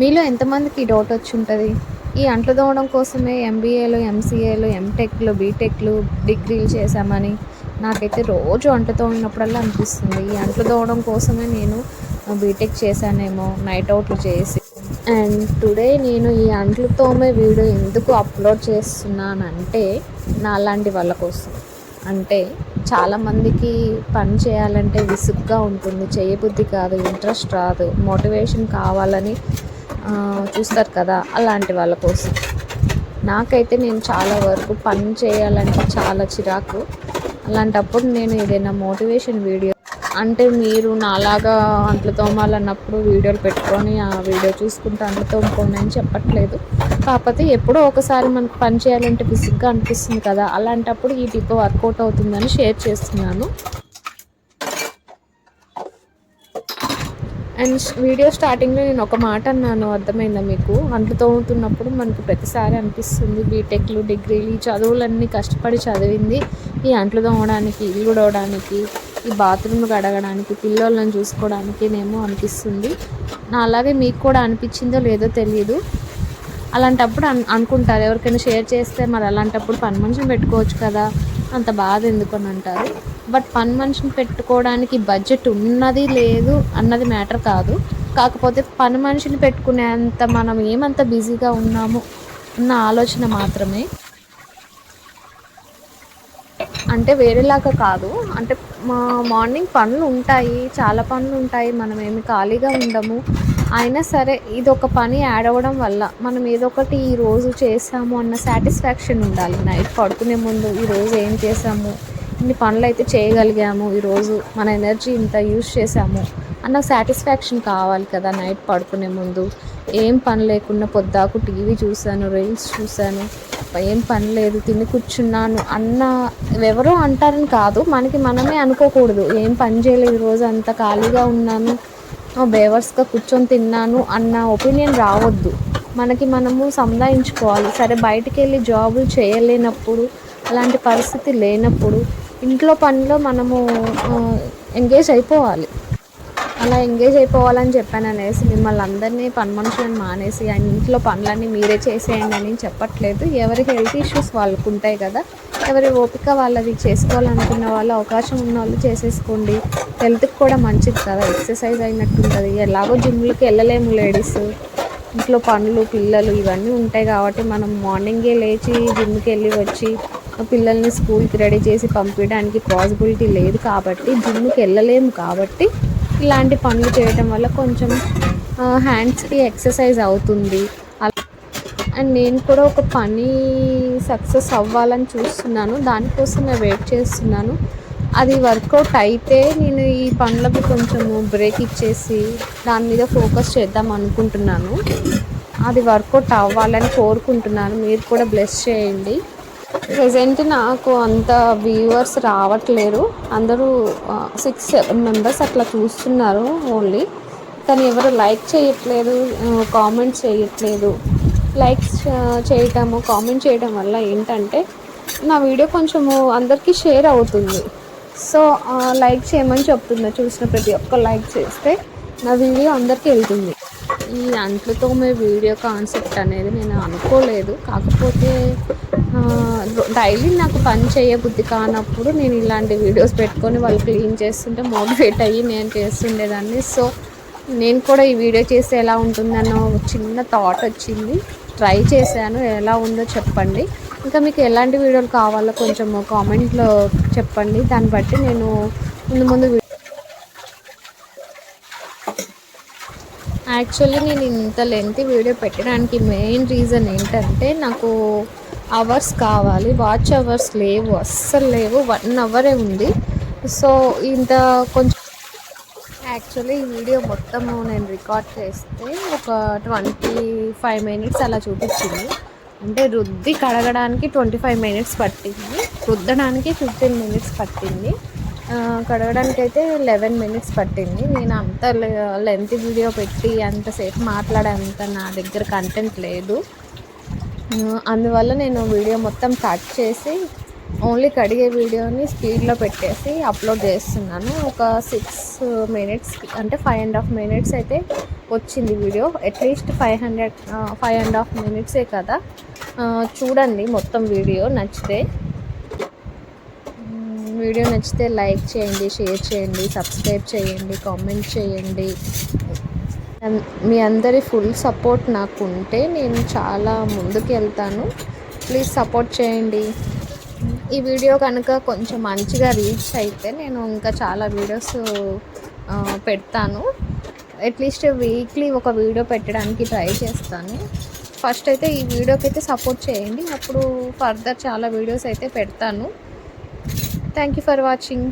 మీలో ఎంతమందికి ఈ డౌట్ వచ్చి ఉంటుంది? ఈ అంట్లు దోవడం కోసమే ఎంబీఏలు ఎంసీఏలు ఎంటెక్లు బీటెక్లు డిగ్రీలు చేశామని నాకైతే రోజు అంట్లు తోమినప్పుడల్లా అనిపిస్తుంది. ఈ అంట్లు దోవడం కోసమే నేను బీటెక్ చేశానేమో నైట్ అవుట్లు చేసి. అండ్ టుడే నేను ఈ అంట్లు తోమే వీడియో ఎందుకు అప్లోడ్ చేస్తున్నానంటే నాలాంటి వాళ్ళ కోసం. అంటే చాలామందికి పని చేయాలంటే విసుగ్గా ఉంటుంది. చేయబుద్ధి కాదు ఇంట్రెస్ట్ రాదు మోటివేషన్ కావాలని చూస్తారు కదా అలాంటి వాళ్ళ కోసం. నాకైతే నేను చాలా వరకు పని చేయాలంటే చాలా చిరాకు. అలాంటప్పుడు నేను ఏదైనా మోటివేషన్ వీడియో అంటే మీరు నాలాగా అంట్లు తోమాలన్నప్పుడు వీడియోలు పెట్టుకొని ఆ వీడియో చూసుకుంటూ అంట్లు తోముకోండి అని చెప్పట్లేదు. కాకపోతే ఎప్పుడో ఒకసారి మనకు పని చేయాలంటే విసుగ్గా అనిపిస్తుంది కదా అలాంటప్పుడు ఈ టిప్ వర్కౌట్ అవుతుందని షేర్ చేస్తున్నాను. అండ్ వీడియో స్టార్టింగ్లో నేను ఒక మాట అన్నాను అర్థమైందా మీకు? అంట్లు తోముతున్నప్పుడు మనకు ప్రతిసారి అనిపిస్తుంది బీటెక్లు డిగ్రీలు ఈ చదువులన్నీ కష్టపడి చదివింది. ఈ అంట్లు తోమడానికి ఇల్లు ఉడవడానికి ఈ బాత్రూమ్ కడగడానికి పిల్లలను చూసుకోవడానికి నేమో అనిపిస్తుంది. నా అలాగే మీకు కూడా అనిపించిందో లేదో తెలియదు అలాంటప్పుడు అన్ అనుకుంటారు ఎవరికైనా షేర్ చేస్తే మరి అలాంటప్పుడు పని మనిషిని పెట్టుకోవచ్చు కదా అంత బాధ ఎందుకు అని అంటారు బట్ పని మనిషిని పెట్టుకోవడానికి బడ్జెట్ ఉన్నది లేదు అన్నది మ్యాటర్ కాదు. కాకపోతే పని మనిషిని పెట్టుకునేంత మనం ఏమంత బిజీగా ఉన్నాము అన్న ఆలోచన మాత్రమే. అంటే వేరేలాగా కాదు. అంటే మా మార్నింగ్ పనులు ఉంటాయి చాలా పనులు ఉంటాయి. మనం ఏమి ఖాళీగా ఉండము. అయినా సరే ఇది ఒక పని యాడ్ అవ్వడం వల్ల మనం ఏదో ఒకటి ఈరోజు చేసాము అన్న సాటిస్ఫాక్షన్ ఉండాలి. నైట్ పడుకునే ముందు ఈరోజు ఏం చేసాము? ఇన్ని పనులు అయితే చేయగలిగాము. ఈరోజు మన ఎనర్జీ ఇంత యూజ్ చేసాము అన్న సాటిస్ఫాక్షన్ కావాలి కదా నైట్ పడుకునే ముందు. ఏం పని లేకుండా పొద్దాకు టీవీ చూశాను రీల్స్ చూశాను. ఏం పని లేదు తిని కూర్చున్నాను అన్న ఎవరో అంటారని కాదు. మనకి మనమే అనుకోకూడదు. ఏం పని చేయలేదు ఈరోజు అంత ఖాళీగా ఉన్నాను. బేవర్స్గా కూర్చొని తిన్నాను అన్న ఒపీనియన్ రావద్దు. మనకి మనము సంధాయించుకోవాలి. సరే బయటికి వెళ్ళి జాబులు చేయలేనప్పుడు అలాంటి పరిస్థితి లేనప్పుడు ఇంట్లో పనిలో మనము ఎంగేజ్ అయిపోవాలి. అలా ఎంగేజ్ అయిపోవాలని చెప్పాను అనేసి మిమ్మల్ని అందరినీ పని మనుషులను మానేసి ఆయన ఇంట్లో పనులన్నీ మీరే చేసేయండి అని చెప్పట్లేదు. ఎవరి హెల్త్ ఇష్యూస్ వాళ్ళకు ఉంటాయి కదా ఎవరి ఓపిక వాళ్ళది చేసుకోవాలనుకున్న వాళ్ళు అవకాశం ఉన్న వాళ్ళు చేసేసుకోండి. హెల్త్కి కూడా మంచిది కదా ఎక్సర్సైజ్ అయినట్టు ఉంటుంది. ఎలాగో జిమ్లకి వెళ్ళలేము లేడీస్. ఇంట్లో పనులు పిల్లలు ఇవన్నీ ఉంటాయి కాబట్టి మనం మార్నింగే లేచి జిమ్కి వెళ్ళి వచ్చి పిల్లల్ని స్కూల్కి రెడీ చేసి పంపించడానికి పాసిబిలిటీ లేదు కాబట్టి జిమ్కి వెళ్ళలేము కాబట్టి ఇలాంటి పనులు చేయటం వల్ల కొంచెం హ్యాండ్స్కి ఎక్సర్సైజ్ అవుతుంది. అండ్ నేను కూడా ఒక పని సక్సెస్ అవ్వాలని చూస్తున్నాను. దానికోసం నేను వెయిట్ చేస్తున్నాను. అది వర్కౌట్ అయితే నేను ఈ పనులకు కొంచెం బ్రేక్ ఇచ్చేసి దాని మీద ఫోకస్ చేద్దాం అనుకుంటున్నాను. అది వర్కౌట్ అవ్వాలని కోరుకుంటున్నాను. మీరు కూడా బ్లెస్ చేయండి. ప్రజెంట్ నాకు అంత వ్యూవర్స్ రావట్లేరు. అందరూ సిక్స్ సెవెన్ మెంబర్స్ అట్లా చూస్తున్నారు ఓన్లీ కానీ ఎవరు లైక్ చేయట్లేదు కామెంట్స్ చేయట్లేదు. లైక్స్ చేయటము కామెంట్ చేయడం వల్ల ఏంటంటే నా వీడియో కొంచెము అందరికీ షేర్ అవుతుంది. సో లైక్ చేయమని చెప్తున్నా. చూసిన ప్రతి ఒక్క లైక్ చేస్తే నా వీడియో అందరికీ వెళ్తుంది. ఈ అంట్లతో మీ వీడియో కాన్సెప్ట్ అనేది నేను అనుకోలేదు. కాకపోతే డైలీ నాకు పని చేయబుద్ధి కానప్పుడు నేను ఇలాంటి వీడియోస్ పెట్టుకొని వాళ్ళు క్లీన్ చేస్తుంటే మోటివేట్ అయ్యి నేను చేస్తుండేదాన్ని. సో నేను కూడా ఈ వీడియో చేస్తే ఎలా ఉంటుందన్న చిన్న థాట్ వచ్చింది. ట్రై చేశాను. ఎలా ఉందో చెప్పండి. ఇంకా మీకు ఎలాంటి వీడియోలు కావాలో కొంచెం కామెంట్లో చెప్పండి. దాన్ని బట్టి నేను ముందు ముందు యాక్చువల్లీ నేను ఇంత లెంత్ వీడియో పెట్టడానికి మెయిన్ రీజన్ ఏంటంటే నాకు అవర్స్ కావాలి. వాచ్ అవర్స్ లేవు. అస్సలు లేవు. వన్ అవరే ఉంది. సో ఇంత కొంచెం యాక్చువల్లీ ఈ వీడియో మొత్తము నేను రికార్డ్ చేస్తే ఒక ట్వంటీ ఫైవ్ మినిట్స్ అలా చూపించింది. అంటే రుద్ది కడగడానికి ట్వంటీ ఫైవ్ మినిట్స్ పట్టింది. రుద్దడానికి ఫిఫ్టీన్ మినిట్స్ పట్టింది. కడగడానికి అయితే లెవెన్ మినిట్స్ పట్టింది. నేను అంత లెంత్ వీడియో పెట్టి అంతసేపు మాట్లాడేంత నా దగ్గర కంటెంట్ లేదు. అందువల్ల నేను వీడియో మొత్తం కట్ చేసి ఓన్లీ కడిగే వీడియోని స్పీడ్లో పెట్టేసి అప్లోడ్ చేస్తున్నాను. ఒక సిక్స్ మినిట్స్ అంటే ఫైవ్ అండ్ హాఫ్ మినిట్స్ అయితే వచ్చింది video. At least five hundred five and half మినిట్సే కదా. చూడండి మొత్తం వీడియో నచ్చితే. వీడియో నచ్చితే లైక్ చేయండి షేర్ చేయండి సబ్స్క్రైబ్ చేయండి కామెంట్ చేయండి. మీ అందరి ఫుల్ సపోర్ట్ నాకు ఉంటే నేను చాలా ముందుకు వెళ్తాను ప్లీజ్ సపోర్ట్ చేయండి. ఈ వీడియో కనుక కొంచెం మంచిగా రీచ్ అయితే నేను ఇంకా చాలా వీడియోస్ పెడతాను. అట్లీస్ట్ వీక్లీ ఒక వీడియో పెట్టడానికి ట్రై చేస్తాను. ఫస్ట్ అయితే ఈ వీడియోకి అయితే సపోర్ట్ చేయండి. అప్పుడు ఫర్దర్ చాలా వీడియోస్ అయితే పెడతాను. Thank you for watching.